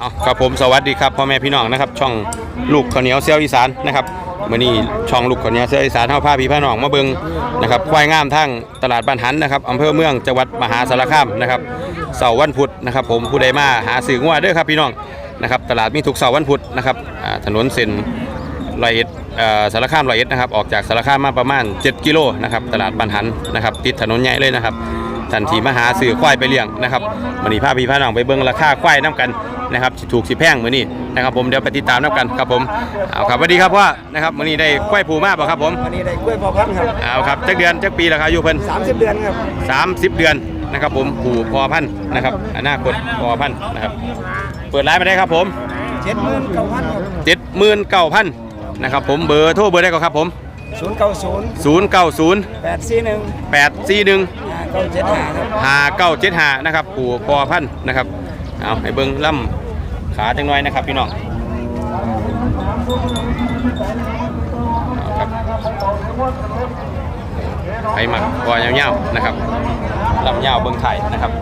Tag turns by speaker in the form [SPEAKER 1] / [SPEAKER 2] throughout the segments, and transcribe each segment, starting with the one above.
[SPEAKER 1] เอาครับผมสวัสดีครับพ่อแม่พี่น้องนะครับ ช่องลูกข้าวเหนียวเซี่ยวอีสานนะครับมื้อนี้ช่องลูกข้าวเหนียวเซี่ยวอีสานเฮาพาพี่พี่น้องมาเบิงนะครับควายงามทั้งตลาดบ้านหันนะครับอำเภอเมืองจังหวัดมหาสารคามนะครับเสาร์วันพุธนะครับ ผมผู้ใดมาหาซื้องัวเด้อครับพี่น้องนะครับตลาดมีทุกเสาร์วันพุธนะครับถนนเส้นรอยเอ็ดสารคามรอยเอ็ดนะครับออกจากสารคามมาประมาณ 7 กิโลนะครับตลาดบ้านหันนะครับติดถนนใหญ่เลยนะครับ ทันทีมาหาซื้อควายไปเลี้ยงนะครับวันนี้พาพี่พาน้องไปเบิ่งราคาควายน้ำกันนะครับสิถูกสิแพงมื้อนี้นะครับผมเดี๋ยวไปติดตามน้ำกันครับผมเอาครับสวัสดีครับพ่อนะครับมื้อนี้ได้ควายผูมาบ่ครับผม
[SPEAKER 2] วันนี้ได้กล้วยพอพันธุ์ครับ
[SPEAKER 1] เอาครับจักเดือนจักปีแล้วครับอายุเพิ่น
[SPEAKER 2] 30 เดือนครับ
[SPEAKER 1] 30 เดือนนะครับผมผูพอพันธุ์นะครับอนาคตพอพันธุ์นะครับเปิดร้านมาได้ครับผม
[SPEAKER 2] เจ็ดหมื่นเก้าพันครับ
[SPEAKER 1] 79,000นะครับผมเบอร์โทรเบอร์ได้ก็ครับผม
[SPEAKER 2] ศูนย์เก้าศูนย์
[SPEAKER 1] 090
[SPEAKER 2] แปดสี่หนึ่ง
[SPEAKER 1] 841
[SPEAKER 2] เก้าเจ็ด ห้า
[SPEAKER 1] เก้าเจ็ดหานะครับปู่พอพันธุ์นะครับเอาให้เบิ้งล่ำขาจังน้อยนะครับพี่น้องเอาครับไปหมักคอยาวๆนะครับลำยาวเบิ้งไทยนะครับ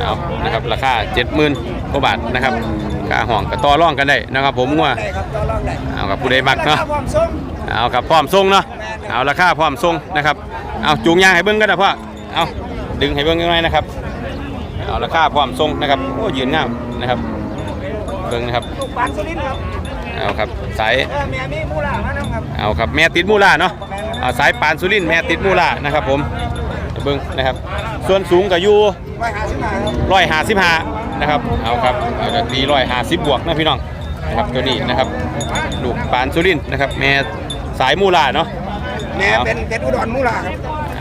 [SPEAKER 1] เอานะครับราคาเจ็ดหมื่นกว่าบาทนะครับค่าห้องก็ต่อร่องกันได้นะครับ ผมว่า
[SPEAKER 2] ได้ครับต่อรองได้
[SPEAKER 1] เอากับผู้ใดมักเนาะเอาครับพร้อมทรงเนาะเอาราคาพร้อมทรงนะครับเอาจูงยางให้เบิ้งกันนะพ่อ เอาดึงให้เบิ้งยังไงนะครับเอาราคาพร้อมทรงนะครับโอ้ยืนงามนะครับเบิ้งนะครับ
[SPEAKER 2] ลูกปานสุรินทร์ครับ
[SPEAKER 1] เอาครับสาย
[SPEAKER 2] เออเมียมีมูลามานํครับ
[SPEAKER 1] เอาครับแม่ติดมูล่าเนาะเอาสายปานสุรินทร์แม่ติดมูล่านะครับผมเบิ้งนะครับ ส่วนสูงก็อยู่
[SPEAKER 2] ร้อยห้าสิบห้าครับ
[SPEAKER 1] ร้อยห้าสิบห้านะครับเอาครับเอาจะตีร้อยห้าสิบบวกนะพี่น้องนะครับตัวนี้นะครับลูกปานสุรินทร์นะครับ แม่สายมูล่าเนาะ
[SPEAKER 2] แม่เป็นเป็นอุดรมูลาครับ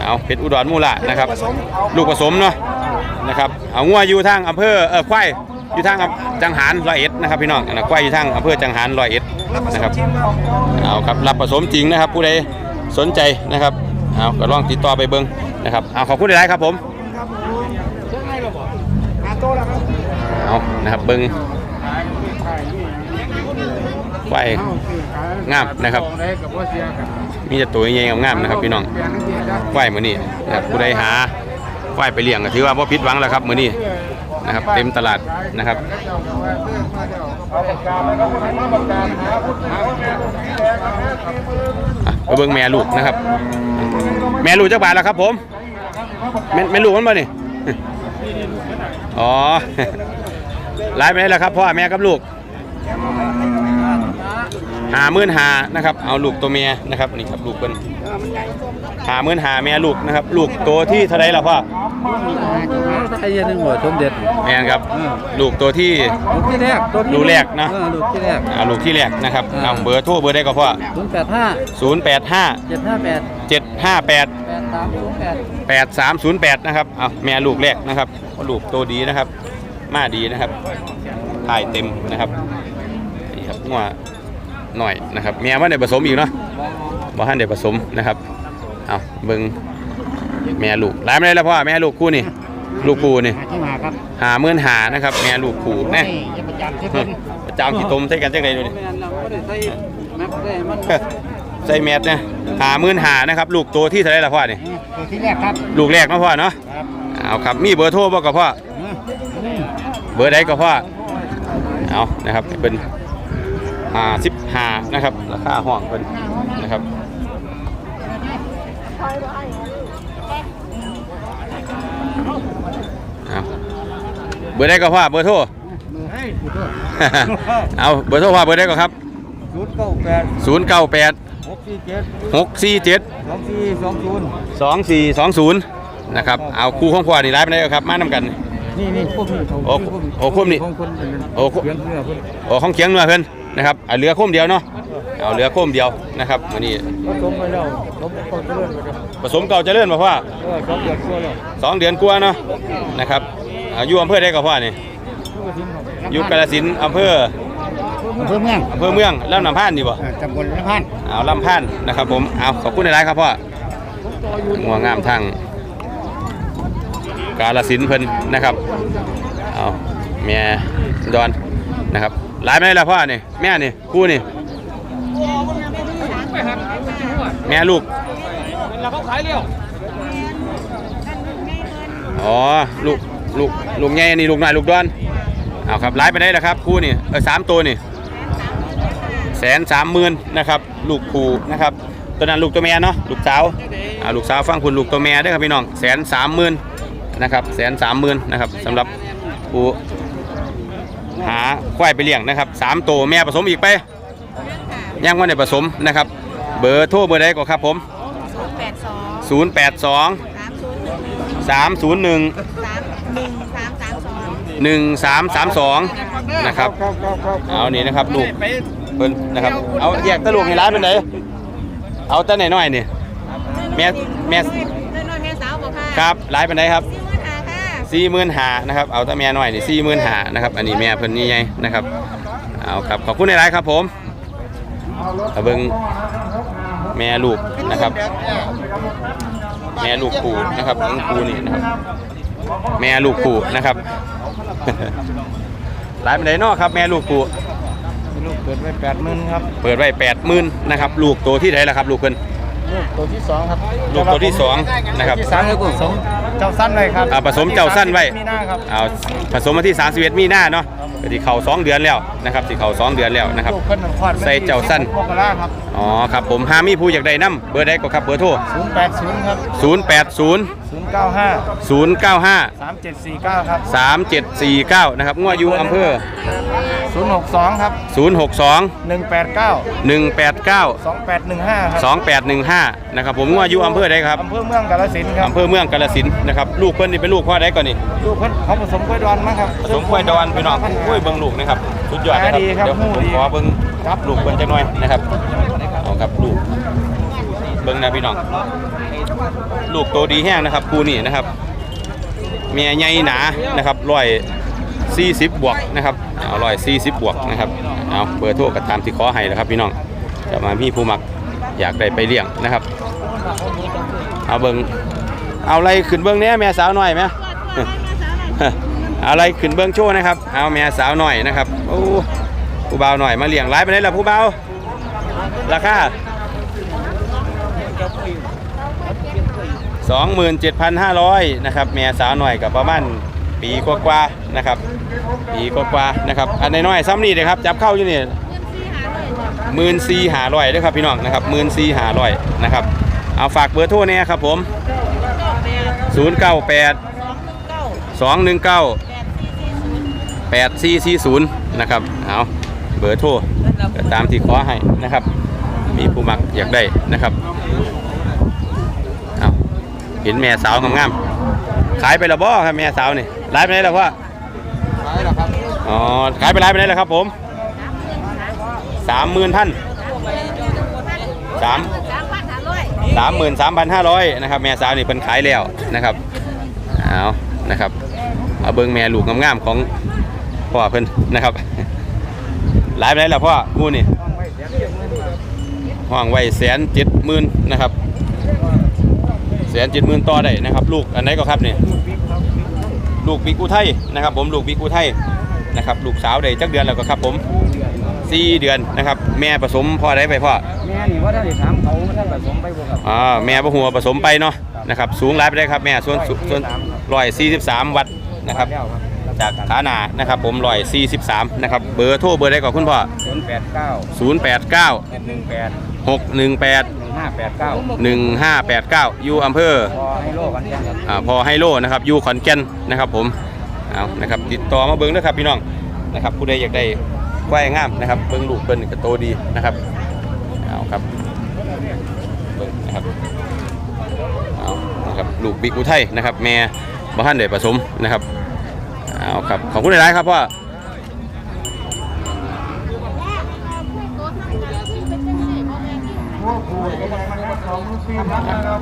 [SPEAKER 1] เอาเพชรอุดรมูล่านะครับ
[SPEAKER 2] ผสมเอา
[SPEAKER 1] ลูกผสมเนาะนะครับเอางัวอยู่ทางอำเภอเออควายอยู่ทางอำจังหารร้อยเอ็ดนะครับพี่น้องอันนะควายอยู่ทางอำเภอจังหารร้อยเอ็ด
[SPEAKER 2] รับผส
[SPEAKER 1] นะ
[SPEAKER 2] ม
[SPEAKER 1] ครับ
[SPEAKER 2] ชิมครับ
[SPEAKER 1] เอาครับรับผสมจริงนะครับ ผู้ใดสนใจนะครับเอาก็ลองติดต่อไปเบิ้งนะครับเอาขอบคุณหลายๆครับผม
[SPEAKER 2] ครับผมเชื่อไงหรอบ่หาโตแล้วครับ
[SPEAKER 1] เอานะครับเบิ้งควายงามนะครับ มีแต่ตัวใหญ่ๆงามๆนะครับพี่น้องควายมือนี้นะครับผู้ใดหาควายไปเลี้ยงก็ถือว่าบ่ผิดหวังแล้วครับมือนี้นะครับเต็มตลาดนะครับอะไปเบิ่งแม่ลูกนะครับ แม่ลูกจักบาทแล้วครับผมแม่แม่ลูกมันบ่นี่อ๋อไล่ไปได้แล้วครับพ่อแม่กับลูก หามื่นหานะครับเอาลูกตัวเมียนะครับนี่ครับลูกเพิ่นหามื่นหาแม่ลูกนะครับลูกตัวที่เท่าไรล่ะพ่อ
[SPEAKER 3] ไอ้ยันหนึ่งหัวสมเด็จ
[SPEAKER 1] แม่นครับลูกตัวที่
[SPEAKER 3] ลูกที่แรกตัวที่
[SPEAKER 1] ลูกแรกนะ
[SPEAKER 3] เออลูกที่แรก
[SPEAKER 1] อ่าลูกที่แรกนะครับ
[SPEAKER 3] อ่า
[SPEAKER 1] เอาเบอร์โทรเบอร์ได้ก็พ่อ
[SPEAKER 3] ศูนย์แปดห้า
[SPEAKER 1] 085
[SPEAKER 3] เจ็ดห้าแปด
[SPEAKER 1] 758
[SPEAKER 3] แปดสามศูนย์แปด
[SPEAKER 1] 8308นะครับเอาแม่ลูกแรกนะครับลูกโตดีนะครับมาดีนะครับถ่ายเต็มนะครับนี่ครับงัว หน่อยนะครับแม่ว่าได้ผสมอีกเนาะบ่ทันได้ผสมนะครับเอาเบิ่งแม่ลูกหลายไม่ได้แล้วพ่อแม่ลูกคู่นี่ลูกคู่นี่
[SPEAKER 3] ที่มาครับ
[SPEAKER 1] หาเมื่อนหานะครับแม่ลูกคู่แน่
[SPEAKER 3] จะประจำที่
[SPEAKER 1] เฮ้ยประจามกี่ตมใส่กันจังไดดูนี่
[SPEAKER 3] แม่เราไม่ได้ใส่แม็กได้มัน
[SPEAKER 1] ใส่แมสเนี่ยหาเมื่อนหานะครับ ลูกโตที่เท่าไหรล่ะพ่อนี่
[SPEAKER 3] ตัวที่แรกครับ
[SPEAKER 1] ลูกแรกเนาะพ่อเนาะ
[SPEAKER 3] ครับ
[SPEAKER 1] เอาครับมีเบอร์โทรบ่กับพ่อเบอร์ใดก็พ่อเอานะครับเป็น หาสิบหานะครับ ราคาห้องเป็นนะครับเอาเบอร์ใดก็พ่อเบอร์โทร
[SPEAKER 2] เฮ้ย
[SPEAKER 1] เอาเบอร์โทรพ่อเบอร์ใดก็ครับ
[SPEAKER 2] ศูนย์เก้าแปด
[SPEAKER 1] 098
[SPEAKER 2] หกสี่เจ็ด
[SPEAKER 1] 647
[SPEAKER 2] สองสี่สองศูนย์
[SPEAKER 1] 2420นะครับเอาคู่ของพ่อนี่ไลฟ์ไปได้ครับมานำกัน
[SPEAKER 3] นี่นี่พวกนี้
[SPEAKER 1] โอ้โอ้พวกนี้
[SPEAKER 3] ของคนเป็น
[SPEAKER 1] โอ้คุ
[SPEAKER 3] เลี้ยงเนื้อเพิ่น
[SPEAKER 1] โอ้ของเคียงเนื้อเพิ่น นะครับเอาเรือโค้มเดียวเนาะเอาเรือโค้มเดียวนะครับวันนี้
[SPEAKER 3] ผสมไปแล้วผสมเข้าเจริญไปแล้ว
[SPEAKER 1] ผสมเก่าเจริญมาพ่อ
[SPEAKER 3] เออสองเดือนกว่าแล้ว
[SPEAKER 1] สองเดือนกว่าเนาะนะครับอายุอำเภอได้กับพ่อนี่อยู่กาฬสินธุ์อำเภอ
[SPEAKER 3] อำเภอเมือง
[SPEAKER 1] อำเภอเมืองลำน้ำพานดีบ่
[SPEAKER 3] เออตำบลละพัน
[SPEAKER 1] เอาลำพานนะครับผม เอาขอบคุณในไลน์ครับพ่องัวงามทางกาฬสินธุ์เพิ่นนะครับ เอาแม่ดอนนะครับ หลายไหมล่ะพ่อนี่แม่นี่คู่นี่แม่ลูก
[SPEAKER 3] เราเขาขายเลี้ยว
[SPEAKER 1] อ๋อลูกลูกลูกใหญ่นี่ลูกน้อยลูกดอนเอาครับไลฟ์ไปได้แล้วครับคู่นี่เออสามตัวนี่แสนสามหมื่นนะครับลูกคู่นะครับตัวนั้นลูกตัวแม่เนาะลูกสาวอ่าลูกสาวฟังคุณลูกตัวแม่เด้วยครับพี่น้องแสนสามหมื่นนะครับแสนสามหมื่นนะครับสำหรับผู้ หาควายไปเลี้ยงนะครับสามตัวแม่ผสมอีกไปยังว่าในผสมนะครับ เบอร์โทรเบอร์ใดก็ครับผม
[SPEAKER 4] แปดสอง
[SPEAKER 1] 082
[SPEAKER 4] สามศูนย์หนึ่ง
[SPEAKER 1] 301
[SPEAKER 4] สามหนึ่งสามสามสอง
[SPEAKER 1] 1332 นะครับ
[SPEAKER 2] ครับครับครับ
[SPEAKER 1] เอานี่นะครับลูกเพิ่นนะครับ เอาแยกตะลูกให้ร้านเป็นไหนเอาแตะไหนน้อยนี่แม่แม่
[SPEAKER 4] น้อยน้อยแม่สาวบอกค่ะ
[SPEAKER 1] ครับร้านเป็นไหนครับ
[SPEAKER 4] สี่หมื่นห้าค่ะ
[SPEAKER 1] สี่หมื่นหานะครับเอาแตะแม่น้อยนี่สี่หมื่นหานะครับอันนี้แม่เพิ่นนี่ไงนะครับเอาครับขอบคุณในร้านครับผมเอาเบิ่งแม่ลูกนะครับ แม่ลูกคู่นะครับทั้งคู่นี่นะครับแม่ลูกคู่นะครับร้านเป็นไหนเนาะครับ แม่ลูกคู่
[SPEAKER 2] ลูกเปิดไว้แปดหมื่นครับ
[SPEAKER 1] เปิดไว้แปดหมื่นนะครับลูกตัวที่ไหนล่ะครับ ลูกเพิ่น
[SPEAKER 2] ลูกตัวที่สองครับ
[SPEAKER 1] ลูกตัวที่สองนะครับ
[SPEAKER 2] ที่สามคือผสมเจ้าสั้นไว้ครับ
[SPEAKER 1] อ่าผสมเจ้าสั้นไว้
[SPEAKER 2] มีหน้าครับ
[SPEAKER 1] เอาผสมมาที่ 31 มีหน้าเนาะก็ที่เข่า2เดือนแล้วนะครับที่เข่า2เดือนแล้วนะครับ
[SPEAKER 2] ลูกเพิ่นคลอด
[SPEAKER 1] ใส่เจ้าสั้น
[SPEAKER 2] มกราครับ
[SPEAKER 1] อ๋อครับผมหามีผู้อยากได้น้ำเบอร์ใดก็ครับเบอร์โทร
[SPEAKER 2] ศูนย์แปดศูนย์ครับ
[SPEAKER 1] 080
[SPEAKER 2] ศูนย์เก้าห้า
[SPEAKER 1] 095
[SPEAKER 2] สามเจ็ดสี่เก้าครับ
[SPEAKER 1] 3749นะครับงัวอยู่อำเภอ
[SPEAKER 2] ศูนย์หกสองครับ
[SPEAKER 1] 062
[SPEAKER 2] หนึ่งแปดเก้า
[SPEAKER 1] 189
[SPEAKER 2] สองแปดหนึ่งห้าครับ
[SPEAKER 1] 2815นะครับผมงัวอยู่อำเภอใดครับ
[SPEAKER 2] อำเภอเมืองกาฬสินธุ์ครับ
[SPEAKER 1] อำเภอเมืองกาฬสินธุ์นะครับลูกเพิ่นนี่เป็นลูกพ่อใดก่อนนี่
[SPEAKER 2] ลูกเพิ่นเขาผสมกล้วยดอนมั้งครับ
[SPEAKER 1] ผสมควายดอนพี่น้องโอ้ยเบิ่งลูกนะครับสุดยอดนะครับ
[SPEAKER 2] ดีครับ
[SPEAKER 1] เดี๋ยวผม
[SPEAKER 2] หูดี
[SPEAKER 1] ขอเบิ่งครับลูกเบิ่งจักหน่อยนะครับเอาครับลูกเบิ่งนะพี่น้องลูกโตดีแห้งนะครับคู่นี้นะครับเมียใหญ่หนานะครับร้อย สี่สิบวกนะครับเอาร้อยสี่สิบวกนะครับเอาเบอร์โทรก็ตามที่ขอให้นะครับพี่น้องจะมามีผู้มักอยากได้ไปเลี้ยงนะครับ เอาเบิงเอาอะไรขึ้นเบิ่งเนี้ยแม่สาวหน่อยไหมเอาอะไรขึ้นเบื้องโชว์นะครับ เอาแม่สาวหน่อยนะครับโอ้ผู้บ่าหน่อยมาเลี้ยงร้ายไปไหนล่ะผู้บ่าราคา27,500นะครับแม่สาวหน่อยกับประมาณ ปีกว่าๆนะครับ ปีกว่าๆนะครับ อันน้อยๆซ้ำนี่เลยครับ จับเข้าอยู่นี่หมื่นสี่หาร้อยด้วยครับพี่น้องนะครับหมื่นสี่หาร้อยนะครับ เอาฝากเบอร์โทรเนี่ยครับผม098
[SPEAKER 4] สองหนึ่งเก้า
[SPEAKER 1] 219
[SPEAKER 4] แปดสี่สี่ศูนย์
[SPEAKER 1] 8440นะครับ เอาเบอร์โทรตามที่ขอให้นะครับ มีผู้มักอยากได้นะครับ เอาเห็นแม่สาวงามๆ ขายไปแล้วบ่ครับแม่สาวนี่ไลฟ์ไปไหนแล้วพ่อ
[SPEAKER 2] ขายแล้วครับ
[SPEAKER 1] อ๋อขายไปไลฟ์ไปไหนแล้วครับ ผมสามหมื่นพันสาม
[SPEAKER 4] สามพันห้าร้อย
[SPEAKER 1] สามหมื่นสามพันห้าร้อยนะครับแม่สาวนี่เพิ่นขายแล้วนะครับเอานะครับเอาเบิ้งแม่ลูกงามๆของพ่อเพิ่นนะครับหลายไปไหนแล้วพ่อกูนี่ห้องไว้แสนเจ็ดหมื่นนะครับ แสนเจ็ดหมื่นต่อได้นะครับ ลูกอันไหนก็ครับเนี่ยลูกบีกูไทยนะครับ ผมลูกบีกูไทยนะครับ ลูกสาวได้จักเดือนแล้วก็ครับผมสี่เดือนนะครับ แม่ผสมพ่อได้ไปพ่อ
[SPEAKER 2] แม่นี่ว่าท่านถามเขาว่าท่านผสมไปบ่ครับ
[SPEAKER 1] อ่าแม่บ่หัวผสมไปเนาะนะครับ สูงร้ายไปได้ครับแม่ส่วนส่วนร้อยสี่สิบสามวัดนะครับจากขานานะครับผมลอยซีสิบสามนะครับ เบอร์โทรเบอร์ได้ก่อนคุณพ่อ
[SPEAKER 2] ศูนย์แปดเก้า
[SPEAKER 1] ศูนย์แปดเก้า
[SPEAKER 2] หกหนึ่งแปด
[SPEAKER 1] หนึ่งแปดหกหนึ่งแปด
[SPEAKER 2] หนึ่งห้าแปดเก้า
[SPEAKER 1] หนึ่งห้าแปดเก้าอยู่อำเภอ
[SPEAKER 2] พอให้โลกกันแค่ครับ
[SPEAKER 1] อ่าพอไฮโลนะครับอยู่ขอนแก่นนะครับผมเอานะครับติดต่อมาเบิ้งด้วยครับพี่น้องนะครับผู้ใดอยากได้ควายงามนะครับเบิ้งลูกเบิ้งก็โตดีนะครับเอาครับเบิ้งนะครับเอานะครับลูกบิ๊กอุทัยนะครับแม่บ้านเดผสมนะครับเอาครับขอบคุณหลายๆครับพ่อ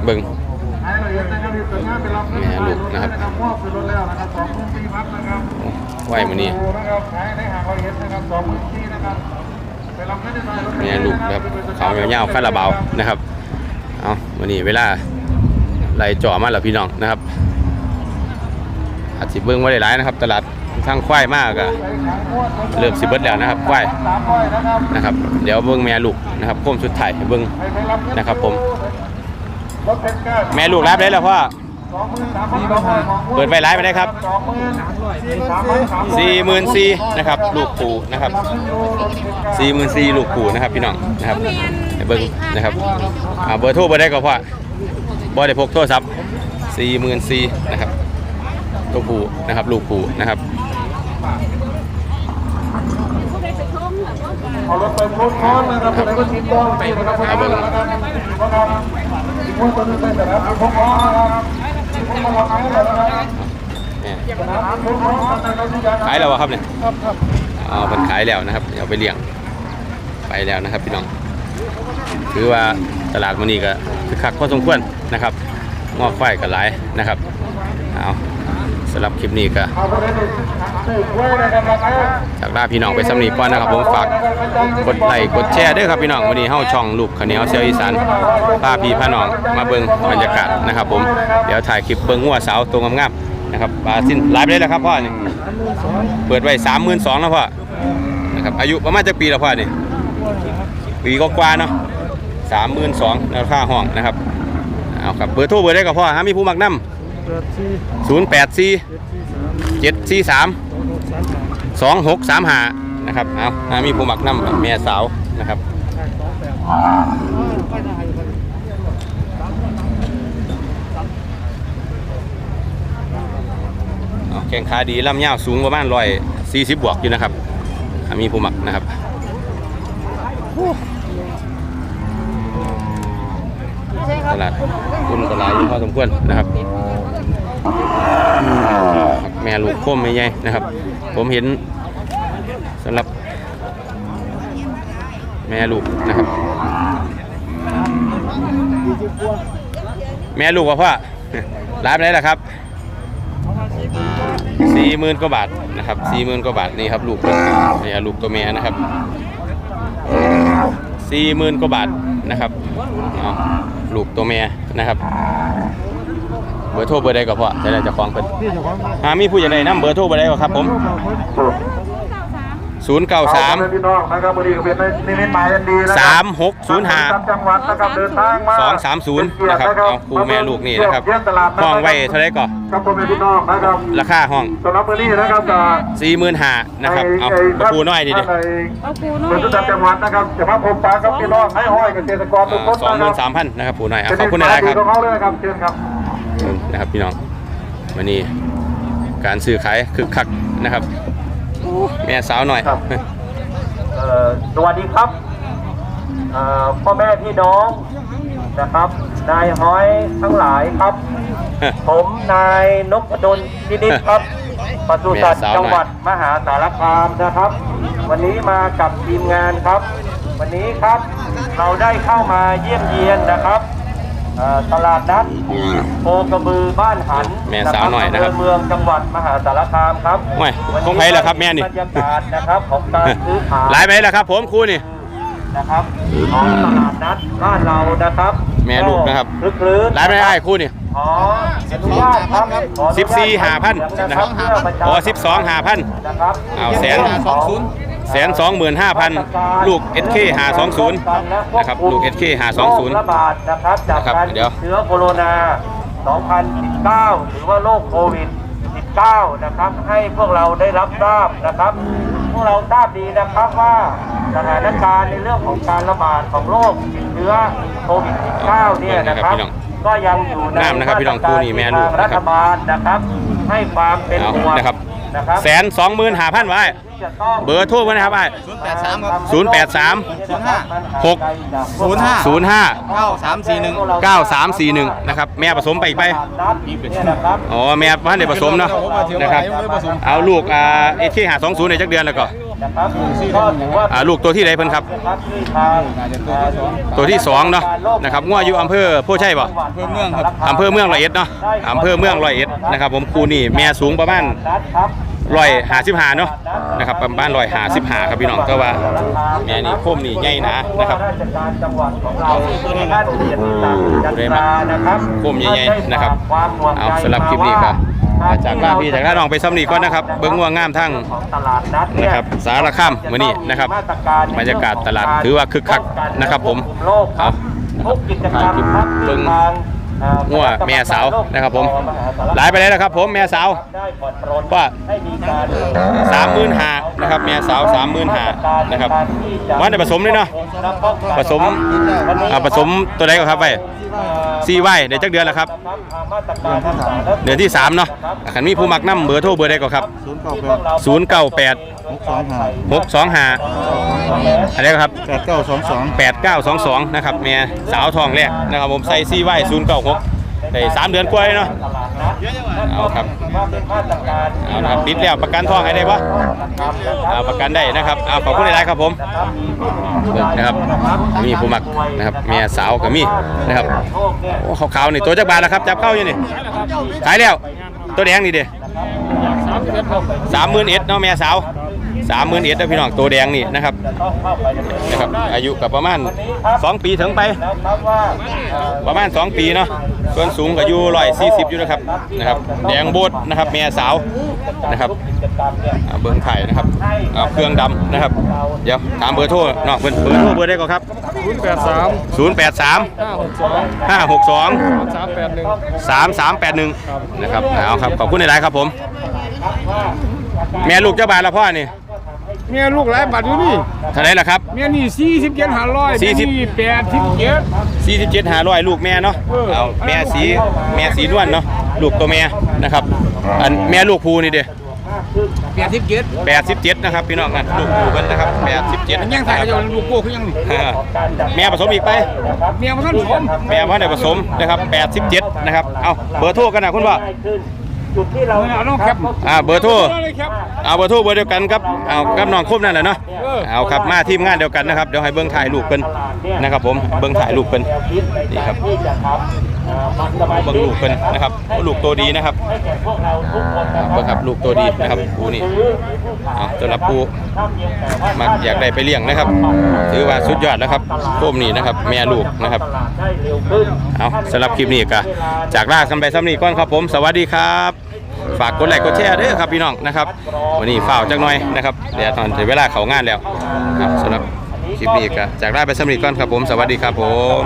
[SPEAKER 1] เบิ้งแม่ลูกนะครับไหวมือนี้แม่ลูกนะครับเขาเงาวๆคาราบาวนะครับเอาวันนี้เวลาไล่จ่อมาแล้วพี่น้องนะครับอาจสิเบิ้งว่าได้หลายนะครับ ตลาด ทางควายมากอะเริ่มสิเบิดแล้วนะครับควายนะครับ เดี๋ยวเบิ้งแม่ลูกนะครับโค้มสุดท้ายเบิ้งนะครับ ผม แม่ลูกรับได้แล้วพ่อเปิดไว้ร้ายไปได้ครับสี่หมื่นสี่นะครับ ลูกปูนะครับสี่หมื่นสี่ลูกปูนะครับพี่น้องนะครับเบิ้งนะครับเบอร์โทรเบอร์ได้ก็พอบ่ได้พกโทรศัพท์สี่หมื่นสี่นะครับตัวปูนะครับ ลูกปูนะครับ
[SPEAKER 2] เอารถไปพ้นค้อนนะครับแล้วก็ทิ้งกองไปนะครับ
[SPEAKER 1] เอาเบิ้ง
[SPEAKER 2] ม้วนตัวนึงไปแต่ละพ้นค้อนนะครับพ้นค้นนะครับ
[SPEAKER 1] เนี่ย
[SPEAKER 2] พ้นค้อนนะครับทุกอย่าง
[SPEAKER 1] ขายแล้ววะครับเนี่ย
[SPEAKER 2] ครับครับ
[SPEAKER 1] อ๋อมันขายแล้วนะครับเดี๋ยวเอาไปเลี้ยง ไปแล้วนะครับพี่น้อง ถือว่าตลาดมันนี้ก็คึกคักพอสมควรนะครับงอกไฟก็หลายนะครับ เอา สำหรับคลิปนี้ก็
[SPEAKER 2] เอาไปเลยซื้อกล้วยนะครับนะ
[SPEAKER 1] จากลาพี่น้องไปสำนีก่อนนะครับผมฝากกดไลค์กดแชร์ด้วยครับพี่น้องวันนี้เฮาช่องลูกข้าวเนียวเซียวอีสานพาพี่พาน้องมาเบิ่งบรรยากาศนะครับ ผมเดี๋ยวถ่ายคลิปเบิ่งงัวสาวตัวงามๆนะครับปลาสิ้นไลฟ์ไปเลยแล้วครับพ่อนี่เปิดไว้32,000แล้วพ่อนะครับอายุประมาณจักปีแล้วพ่อนี่ปีกว่าเนาะ32,000ราคาห้องนะครับเอาครับเบอร์โทรเบอร์ได้กับพ่อฮะมีผู้มักนำ084 743สองหกสามหานะครับ เอาอ่ามีผู้หมักน้ำแม่สาวนะครับเอาแข่งขาดีลำยาวสูงประมาณร้อยสี่สิบบวกอยู่นะครับอ่ามีผู้หมักนะครับตลาดคุณตลาดอยู่พอสมควรนะครับ แม่ลูกโคมไม่ใหญ่นะครับ ผมเห็นสำหรับ แม่ลูกนะครับ แม่ลูกว่าพ่อร้านไหนล่ะครับสี่หมื่นกว่าบาทนะครับสี่หมื่นกว่าบาทนี่ครับลูกนี่ลูกตัวแม่นะครับสี่หมื่นกว่าบาทนะครับลูกตัวแม่นะครับ เบอร์โทรเบอร์ใดก็พอจะได้เจะคล้าของเพิ่น
[SPEAKER 2] พี่เจ้าของ
[SPEAKER 1] หามีผู้ใหญ่ใดนํเบอร์โทรเบอร์ใดก็ครับ ผม093
[SPEAKER 2] พี่น้องนะครับบริษัทเป็นนิมิตหมายอันดีนะ
[SPEAKER 1] สามหกศูนย์ห้า
[SPEAKER 2] จังหวัดนะครับเดินทางมา
[SPEAKER 1] 230นะครับเอาครูแม่ลูกนี่นะครับห้องไว้เท่าไหร่ก่อน
[SPEAKER 2] ครับผมเป็นพี่น้องนะครับ
[SPEAKER 1] ราคาห้อง
[SPEAKER 2] สำหรับมื้อนี้นะครับจะ
[SPEAKER 1] 45,000นะครับเอามาครูน้อยดิดิ
[SPEAKER 4] เอาปูน้อ
[SPEAKER 2] เปิ
[SPEAKER 4] ย
[SPEAKER 2] ดประจำจังหวัดนะครับจะมาพบปะกับพี่น้องให้ห้อยเกษตรกรทุกคน
[SPEAKER 1] สองห
[SPEAKER 2] นะ
[SPEAKER 1] มื่น
[SPEAKER 2] ค
[SPEAKER 1] สา
[SPEAKER 2] รั
[SPEAKER 1] มพันนะครับผู้น้อยเอา
[SPEAKER 2] เป็น
[SPEAKER 1] ขอบคุณ
[SPEAKER 2] นิ
[SPEAKER 1] นะ
[SPEAKER 2] สัย
[SPEAKER 1] ค
[SPEAKER 2] ดี
[SPEAKER 1] รับ
[SPEAKER 2] ของเขาเลยครับเชิญครับ
[SPEAKER 1] นะครับพี่น้องวันนี้การซื้อขายคึกคักนะครับแม่สาวหน่อย
[SPEAKER 2] ครับเอ่อสวัสดีครับเอ่อพ่อแม่พี่น้องนะครับ นายห้อยทั้งหลายครับ ผมนายนพดลพินิจครับปศุสัตว์จังหวัดมหาสารคามนะครับ วันนี้มากับทีมงานครับ วันนี้ครับเราได้เข้ามาเยี่ยมเยียนนะครับเอ่อ ตลาดนัดโพกระบือบ้านหัน
[SPEAKER 1] แม่สาวหน่อยนะครับำ
[SPEAKER 2] เภเมืองจังหวัดมหาสารคามครับ
[SPEAKER 1] โอ้ยของใครล่ะครับแม่นี่
[SPEAKER 2] บรรยากาศนะครับของการซื้อขาย
[SPEAKER 1] หลายไปแล้วครับ ผมครูนี่
[SPEAKER 2] นะครับของตลาดนัดบ้านเรานะครับ
[SPEAKER 1] แม่ลูกนะครับ
[SPEAKER 2] ลึกลื้
[SPEAKER 1] หลายไปได้ครูนี่
[SPEAKER 2] ขออนุญาตครับขออนุญาต
[SPEAKER 1] สิบสี่ห้าพันนะครับอ๋อสิบสองห้าพัน
[SPEAKER 2] นะครับ
[SPEAKER 1] เอาแสน แสนสองหมื่นห้าพันลูก SK หาสองศูนย์นะครับลูก SK หาสองศูนย์
[SPEAKER 2] โรคระบาดนะครับจาก
[SPEAKER 1] นะครับ
[SPEAKER 2] การ
[SPEAKER 1] เดี๋
[SPEAKER 2] ติ
[SPEAKER 1] ยว
[SPEAKER 2] ดเชื้อโคโรนา2019 หรือว่าโรคโควิด 19 นะครับ ให้พวกเราได้รับทราบนะครับ พวกเราทราบดีนะครับว่าสถานการณ์ในเรื่องของการระบาดของโรคติดเชื้อโควิด 19 เนี่ยนะครับ ก็ยังอยู่ใน
[SPEAKER 1] น้ำนะครับพี่น้องคู่นี่แม่ลูก
[SPEAKER 2] ทางรัฐบาลนะครับ ให้ความเป็น
[SPEAKER 1] เอา
[SPEAKER 2] ห่วง
[SPEAKER 1] นะครับ
[SPEAKER 2] นะครับ
[SPEAKER 1] แสนสองหมื่นห้าพันไว้
[SPEAKER 2] ที่จะต้อง
[SPEAKER 1] เบอร์โทรมานะครับไอ้ศูนย์แปดสามหก
[SPEAKER 3] ศูนย์ห้า
[SPEAKER 1] ศูนย์ห้า
[SPEAKER 3] เก้าสามสี่หนึ่ง
[SPEAKER 1] เก้าสามสี่หนึ่งนะครับแม่ผสมไปอีกไปอ๋อแม่พันเด็ผสมเนาะนะครับเอาลูกอ่าเอทีหาสองศูนย์ในจักเดือนแล้วก็
[SPEAKER 2] นะครับก็ถือว่า
[SPEAKER 1] อ่าลูกตัวที่ไหนเพิ่นครับ
[SPEAKER 2] นะครับที่ทางอ่า
[SPEAKER 1] ตัวที่สองเนาะนะครับงัวอยู่อำเภอโพชัยป่ะ
[SPEAKER 3] อำเภอเมืองครับ
[SPEAKER 1] อำเภอเมืองร้อยเอ็ดเนาะอำเภอเมืองร้อยเอ็ดนะครับผมครูนี่แม่สูงประมาณ
[SPEAKER 2] นัดครับ
[SPEAKER 1] ร้อยหาสิบหาเนาะนะครับประมาณร้อยหาสิบหาครับพี่น้องก็ว่าแม่นี่โคมนี่ใหญ่หนานะครับ
[SPEAKER 2] ราชการจังหวัดของเราท่านเกียรติศักดิ์จันทรานะครับ
[SPEAKER 1] โคมใหญ่ๆนะครับ
[SPEAKER 2] ความห่วง
[SPEAKER 1] เอา
[SPEAKER 2] ใย
[SPEAKER 1] สำหรับคลิปนี้ก็จากลาพี่จากลาน้องไปซ้ำนี่ก่อนนะครับ เบิ้งง่วงงามทั้ง
[SPEAKER 2] ของตลาดนัดเนี่ย
[SPEAKER 1] นะครับสารคามมื้อนี้นะครับบรรยากาศตลาดถือว่าคึกคักนะครับผม
[SPEAKER 2] โลกครับทุกกิจกรรมครับ
[SPEAKER 1] เบิ่ง
[SPEAKER 2] ทา ง
[SPEAKER 1] งัวแม่สาวนะครับผมหลายไปเลยนะครับ ผมแม่สาว
[SPEAKER 2] ได้ผ่อนปรน
[SPEAKER 1] ว่า
[SPEAKER 2] ให้มีการ
[SPEAKER 1] สามหมื่นหานะครับแม่สาวสามหมื่นหานะครับว่าได้ผสมด้วยเนาะผสมอ่าผสมตัวใดก็ครับไป ซีไว้ได้จักเดือนแล้วครับ
[SPEAKER 2] มาตรการรักษาและ
[SPEAKER 1] เดือนที่3เนาะขันมีผู้มักน้ำเบอร์โทรเบอร์ใดก็ครับ
[SPEAKER 3] ศูนย์เก้าแปด
[SPEAKER 1] 098
[SPEAKER 3] หกสองห้า
[SPEAKER 1] 625อะไรก็ครับ
[SPEAKER 3] แปดเก้าสองสอง
[SPEAKER 1] 8922นะครับเมียสาวทองแรกนะครับผมใส่ซีไว้096 ได้3เดือนกว่าเลยเนาะเอาครับ
[SPEAKER 2] ว่าเป็นมาตรการ
[SPEAKER 1] เอานะครับปิดแล้วประกันทองให้ได้ปะเอาประกันได้นะครับเอาขอบคุณหลายๆครับผมเบิ่งนะครับมีผู้มักนะครับเมียสาวกับมีนะครับ
[SPEAKER 2] โชคเนี่ย
[SPEAKER 1] โอ้ขาวๆนี่ตัวจักบาทแล้วครับจับเข้าอยู่นี่ขายแล้วตัวแดงนี่เด้สามหมื่นเอ็ดเนาะแม่สาว สามหมื่นเอ็ดนะพี่น้องตัวแดงนี่นะครับ
[SPEAKER 2] ต้องเข้าไปดำเนิน
[SPEAKER 1] นะครับ อายุกับประมาณ2ปีถึงไป
[SPEAKER 2] แล้วครับว่าเอ่อ
[SPEAKER 1] ประมาณ2ปีเนาะส่วนสูงก็อยู่ร้อยสี่สิบอยู่นะครับนะครับ แดงโบดนะครับแม่สาวนะครับ
[SPEAKER 2] กิจกรรมเนี่ย
[SPEAKER 1] อ่าเบิ้งไข่นะครับอ่าเครื่องดำนะครับ เดี๋ยวถามเบอร์โทรเนาะเบอร์เบอร์โทรเบอร์ได้ก่อนครับ
[SPEAKER 3] ศูนย์แปดสาม
[SPEAKER 1] 083
[SPEAKER 3] ห้าหกสอง
[SPEAKER 1] 562
[SPEAKER 3] สามแปดหนึ่ง
[SPEAKER 1] 3381นะครับเอาครับขอบคุณหลายๆครับผม แม่ลูกเจ้าบานละพ่อนี่
[SPEAKER 3] เมียลูกหลายบาทอยู่นี่
[SPEAKER 1] เท่าไหรล่ะครับ
[SPEAKER 3] เมียนี่สี่สิบเจ็ดห้าร้อย
[SPEAKER 1] สี่สิบ
[SPEAKER 3] แปดสิบเจ็ด
[SPEAKER 1] 47 500ลูกแม่เนาะ
[SPEAKER 3] เออ
[SPEAKER 1] เอาแม่สีแม่สีนวลเนาะลูกตัวแม่นะครับอันแม่ลูกภูนี่เด้
[SPEAKER 3] แปดสิบเจ็ด
[SPEAKER 1] 87นะครับพี่น้องนะลูกภูเพิ่นนะครับ87
[SPEAKER 3] มันยังถ่ายกันอยู่ลูกโก้คือยังนี่
[SPEAKER 1] เออแม่ผสมอีกไป
[SPEAKER 3] เมียมันท่านผม
[SPEAKER 1] แม่พ่อได้ผสมนะครับ87นะครับเอาเบอร์โทรกันนะคุณพ่อ
[SPEAKER 2] ง่ายขึ้น จุดที่เรา
[SPEAKER 3] เอาน้องครับ
[SPEAKER 1] อ่าเบอร์โทร
[SPEAKER 3] เลยครับ
[SPEAKER 1] เอาเบอร์โทรเบอร์เดียวกันครับเอากับน้องคมนั่นแหละเนาะ
[SPEAKER 3] เออ
[SPEAKER 1] เอาครับมาทีมงานเดียวกันนะครับเดี๋ยวให้เบิ้งถ่ายรูปเพิ่นนะครับผมเบิ้งถ่ายรูปเพิ่นนี่ครับ
[SPEAKER 2] ที่จะทำเอ่อมันสมา
[SPEAKER 1] เบิ้ง
[SPEAKER 2] ธิ
[SPEAKER 1] ลูกเพิ่นนะครับลูกตัวดีนะครับ
[SPEAKER 2] ให้แก่พวกเราทุกคนนะค
[SPEAKER 1] เบิ่งครับลูกตัวดีนะครับปูนี่เอาสำหรับผู้มักอยากได้ไปเลี้ยงนะครับ ถือว่าสุดยอดแล้วครับโคมนี่นะครับแม่ลูกนะครับ
[SPEAKER 2] ตลาดได้เร็วขึ้น
[SPEAKER 1] เอาสำหรับคลิปนี้ก็จากลากันไปซ้ำนี้ก่อนครับผม สวัสดีครับ ฝากกดไลค์กดแชร์ด้วยครับพี่น้องนะครับวันนี้ฝ้าวจักหน่อยนะครับเดี๋ยวตอนถึงเวลาเขางานแล้วครับสำหรับคลิปนี้ก็จากลาไปสมริดก่อนครับผมสวัสดีครับผม